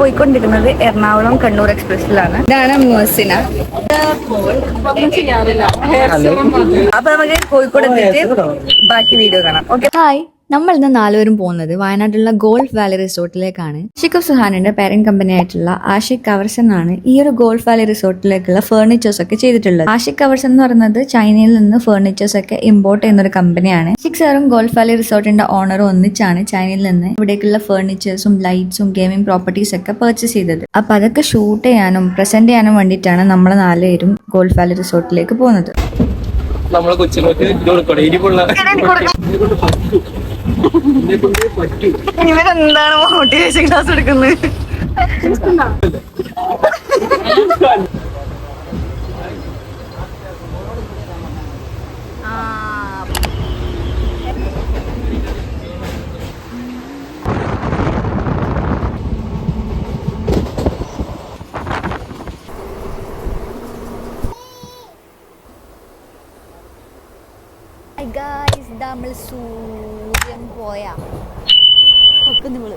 പോയിക്കൊണ്ടിരിക്കുന്നത് എറണാകുളം കണ്ണൂർ എക്സ്പ്രസിലാണ് ഇതാണ് മുഹസിന. അപ്പൊ നമുക്ക് കോഴിക്കോട് എത്തിയിട്ട് ബാക്കി വീഡിയോ കാണാം. ഓക്കെ ഹായ് നമ്മൾ ഇന്ന് നാലുപേരും പോകുന്നത് വയനാട്ടിലുള്ള ഗോൾഫ് വാലി റിസോർട്ടിലേക്കാണ്. ഷിഖബ് സുഹാനിന്റെ പേരന്റ് കമ്പനി ആയിട്ടുള്ള ആഷിഖ് കവർസൻ ആണ് ഈ ഒരു ഗോൾഫ് വാലി റിസോർട്ടിലേക്കുള്ള ഫേർണിച്ചേഴ്സ് ഒക്കെ ചെയ്തിട്ടുള്ളത്. ആഷിഖ് കവർസൻ എന്ന് പറയുന്നത് ചൈനയിൽ നിന്ന് ഫേർണിച്ചേഴ്സ് ഒക്കെ ഇമ്പോർട്ട് ചെയ്യുന്ന ഒരു കമ്പനിയാണ് ഷിഖ് സാറും ഗോൾഫ് വാലി റിസോർട്ടിന്റെ ഓണറും ഒന്നിച്ചാണ് ചൈനയിൽ നിന്ന് ഇവിടേക്കുള്ള ഫേർണിച്ചേഴ്സും ലൈറ്റ്സും ഗെയിമിംഗ് പ്രോപ്പർട്ടീസ് ഒക്കെ പർച്ചേസ് ചെയ്തത്. അപ്പൊ അതൊക്കെ ഷൂട്ട് ചെയ്യാനും പ്രസന്റ് ചെയ്യാനും വേണ്ടിയിട്ടാണ് നമ്മൾ നാലുപേരും ഗോൾഫ് വാലി റിസോർട്ടിലേക്ക് പോകുന്നത്. നമ്മളെ കൊച്ചിനോട്ട് ഇത് കൊടുക്കണം? ഇനിയിപ്പുള്ള ഇവരെന്താണ് മോട്ടിവേഷൻ ക്ലാസ് എടുക്കുന്നത്? നമ്മൾ സൂര്യൻ പോയാ. വെക്കുന്നു ഇവൾ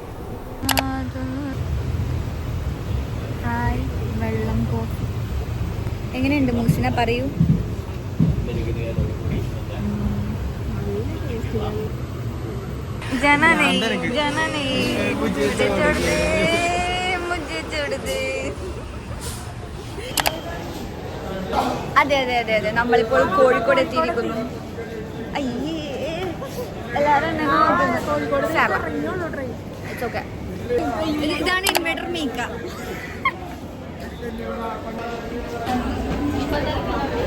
വെള്ളം കോഫി എങ്ങനെയുണ്ട് മുസിന പറയൂ? അതെ അതെ അതെ അതെ. നമ്മളിപ്പോൾ കോഴിക്കോട് എത്തിയിരിക്കുന്നു അയ്യേ. എല്ലാവരും ഇതാണ് ഇൻവേർട്ടർ മീക്ക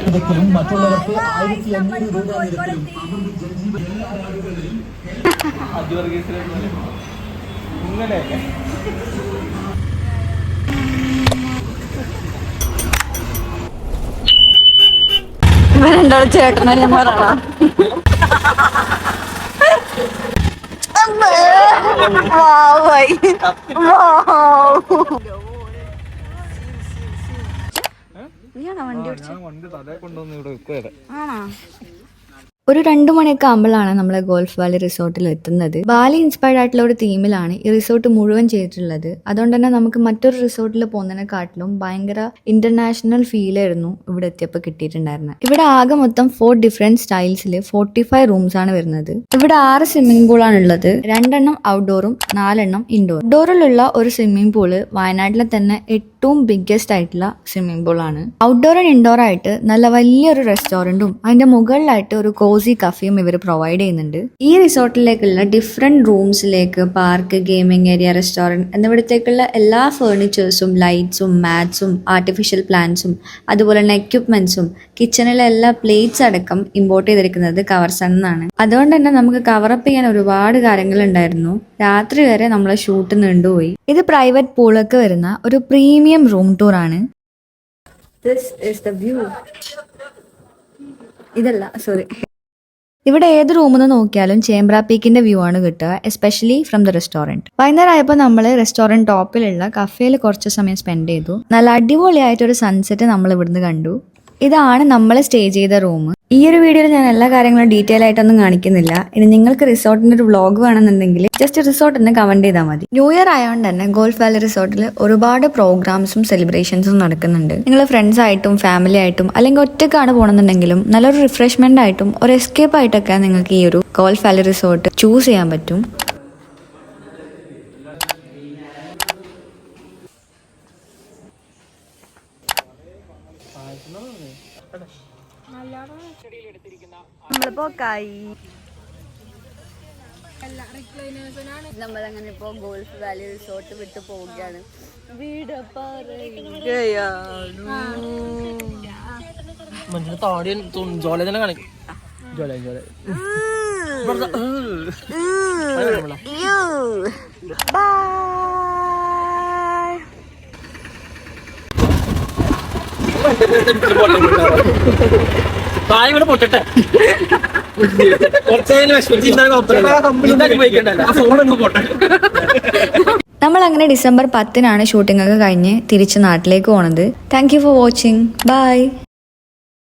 നിരക്കിലും മറ്റുള്ളവർക്ക് ആയിരത്തി അഞ്ഞൂറ് രൂപ നിരക്കിലും ഇങ്ങനെ ഇവരെന്താണ് ചേട്ടനന്മാരാണോ വണ്ടി ഞാൻ വണ്ടി തലേ കൊണ്ടുവന്ന് ഇവിടെ വെക്കുവാ ആണോ? ഒരു രണ്ടു മണിയൊക്കെ ആകുമ്പോഴാണ് നമ്മൾ ഗോൾഫ് വാലി റിസോർട്ടിൽ എത്തുന്നത്. ബാലി ഇൻസ്പയർഡ് ആയിട്ടുള്ള ഒരു തീമിലാണ് ഈ റിസോർട്ട് മുഴുവൻ ചെയ്തിട്ടുള്ളത്. അതുകൊണ്ട് തന്നെ നമുക്ക് മറ്റൊരു റിസോർട്ടിൽ പോകുന്നതിനെക്കാട്ടിലും ഭയങ്കര ഇന്റർനാഷണൽ ഫീൽ ആയിരുന്നു ഇവിടെ എത്തിയപ്പോൾ കിട്ടിയിട്ടുണ്ടായിരുന്നത്. ഇവിടെ ആകെ മൊത്തം ഫോർ ഡിഫറെന്റ് സ്റ്റൈൽസിൽ ഫോർട്ടി ഫൈവ് റൂംസ് ആണ് വരുന്നത്. ഇവിടെ ആറ് സ്വിമ്മിംഗ് പൂൾ ആണ് ഉള്ളത്. രണ്ടെണ്ണം ഔട്ട്ഡോറും നാലെണ്ണം ഇൻഡോർ ഇൻഡോറിലുള്ള ഒരു സ്വിമ്മിംഗ് പൂൾ വയനാട്ടിലെ തന്നെ ഏറ്റവും ബിഗ്ഗസ്റ്റ് ആയിട്ടുള്ള സ്വിമ്മിംഗ് പൂൾ ആണ്. ഔട്ട്ഡോർ ആൻഡ് ഇൻഡോർ ആയിട്ട് നല്ല വലിയൊരു റെസ്റ്റോറന്റും അതിന്റെ മുകളിലായിട്ട് ഒരു കോസി കഫേയും ഇവർ പ്രൊവൈഡ് ചെയ്യുന്നുണ്ട്. ഈ റിസോർട്ടിലേക്കുള്ള ഡിഫറെന്റ് റൂംസിലേക്ക് പാർക്ക് ഗെയിമിംഗ് ഏരിയ റെസ്റ്റോറന്റ് എന്നിവിടത്തേക്കുള്ള എല്ലാ ഫേർണിച്ചേഴ്സും ലൈറ്റ്സും മാറ്റ്സും ആർട്ടിഫിഷ്യൽ പ്ലാന്റ്സും അതുപോലെ തന്നെ എക്യുപ്മെന്റ്സും കിച്ചണിലെ എല്ലാ പ്ലേറ്റ്സ് അടക്കം ഇമ്പോർട്ട് ചെയ്തിരിക്കുന്നത് കവർസൺ എന്നാണ്. അതുകൊണ്ട് തന്നെ നമുക്ക് കവറപ്പ് ചെയ്യാൻ ഒരുപാട് കാര്യങ്ങൾ ഉണ്ടായിരുന്നു രാത്രി വരെ നമ്മളെ ഷൂട്ട് നീണ്ടുപോയി. ഇത് പ്രൈവറ്റ് പൂളൊക്കെ വരുന്ന ഒരു പ്രീമിയം റൂം ടൂർ ആണ്. ദിസ് ഇസ് ദ വ്യൂ ഇതല്ല സോറി ഇവിടെ ഏത് റൂമിൽ നിന്ന് നോക്കിയാലും ചേംബ്ര പീക്കിന്റെ വ്യൂ ആണ് കിട്ടുക എസ്പെഷ്യലി ഫ്രം ദ റെസ്റ്റോറന്റ് വൈകുന്നേരം ആയപ്പോൾ നമ്മൾ റെസ്റ്റോറന്റ് ടോപ്പിലുള്ള കഫേയിൽ കുറച്ച് സമയം സ്പെൻഡ് ചെയ്തു. നല്ല അടിപൊളിയായിട്ടൊരു സൺസെറ്റ് നമ്മൾ ഇവിടുന്ന് കണ്ടു. ഇതാണ് നമ്മൾ സ്റ്റേ ചെയ്ത റൂം ഈ ഒരു വീഡിയോയിൽ ഞാൻ എല്ലാ കാര്യങ്ങളും ഡീറ്റെയിൽ ആയിട്ടൊന്നും കാണിക്കുന്നില്ല. ഇനി നിങ്ങൾക്ക് റിസോർട്ടിന്റെ ഒരു വ്ളോഗ് വേണമെന്നുണ്ടെങ്കിൽ ജസ്റ്റ് റിസോർട്ട് എന്ന് കമന്റ് ചെയ്താൽ മതി. ന്യൂ ഇയർ ആയതുകൊണ്ട് തന്നെ ഗോൾഫ് വാലി റിസോർട്ടിൽ ഒരുപാട് പ്രോഗ്രാംസും സെലിബ്രേഷൻസും നടക്കുന്നുണ്ട്. നിങ്ങൾ ഫ്രണ്ട്സ് ആയിട്ടും ഫാമിലി ആയിട്ടും അല്ലെങ്കിൽ ഒറ്റക്കാണ് പോകണമെന്നുണ്ടെങ്കിലും നല്ലൊരു റിഫ്രഷ്മെന്റ് ആയിട്ടും ഒരു എസ്കേപ്പ് ആയിട്ടൊക്കെ നിങ്ങൾക്ക് ഈ ഒരു ഗോൾഫ് വാലി റിസോർട്ട് ചൂസ് ചെയ്യാൻ പറ്റും. നമ്മളിപ്പോ കൈ നമ്മളങ്ങനെ ഇപ്പോ ഗോൾഫ് വാലി റിസോർട്ട് വിട്ട് പോവുകയാണ്. വീട് മനുഷ്യന് താടി ജോല തന്നെ കാണിക്കും. ജോല ജോല. താഴെ പൊട്ടട്ടെ. നമ്മൾ അങ്ങനെ ഡിസംബർ പത്തിനാണ് ഷൂട്ടിംഗ് ഒക്കെ കഴിഞ്ഞ് തിരിച്ച് നാട്ടിലേക്ക് പോണത്. Thank you for watching bye